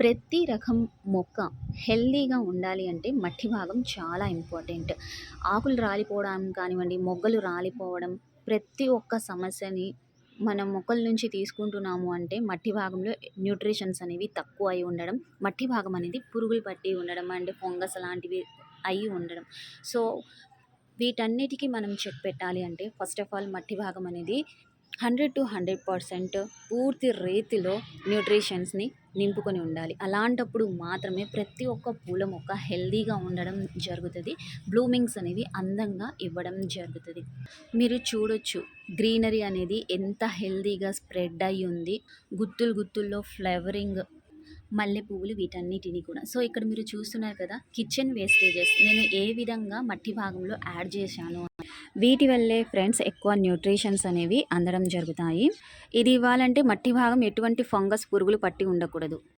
ప్రతి రకం మొక్క హెల్దీగా ఉండాలి అంటే మట్టి భాగం చాలా ఇంపార్టెంట్. ఆకులు రాలిపోవడం కానివ్వండి మొగ్గలు రాలిపోవడం ప్రతి ఒక్క సమస్యని మనం మొక్కల నుంచి తీసుకుంటున్నాము అంటే మట్టి భాగంలో న్యూట్రిషన్స్ అనేవి తక్కువ అయి ఉండడం మట్టి భాగం అనేది పురుగులు పట్టి ఉండడం అండ్ ఫంగస్ లాంటివి అయి ఉండడం. సో వీటన్నిటికీ మనం చెక్ పెట్టాలి అంటే ఫస్ట్ ఆఫ్ ఆల్ మట్టి భాగం అనేది హండ్రెడ్ టు హండ్రెడ్ పర్సెంట్ పూర్తి రీతిలో న్యూట్రిషన్స్ని నింపుకొని ఉండాలి. అలాంటప్పుడు మాత్రమే ప్రతి ఒక్క పూల మొక్క హెల్దీగా ఉండడం జరుగుతుంది. బ్లూమింగ్స్ అనేవి అందంగా ఇవ్వడం జరుగుతుంది. మీరు చూడొచ్చు గ్రీనరీ అనేది ఎంత హెల్దీగా స్ప్రెడ్ అయ్యి ఉంది. గుత్తులు గుత్తుల్లో ఫ్లవరింగ్ మల్లె పువ్వులు వీటన్నిటిని కూడా. సో ఇక్కడ మీరు చూస్తున్నారు కదా కిచెన్ వేస్టేజెస్. నేను ఏ విధంగా మట్టి భాగంలో యాడ్ చేశాను వీటి వల్లే ఫ్రెండ్స్ ఎక్కువ న్యూట్రిషన్స్ అనేవి అందడం జరుగుతాయి. ఇది ఇవ్వాలంటే మట్టి భాగం ఎటువంటి ఫంగస్ పురుగులు పట్టి ఉండకూడదు.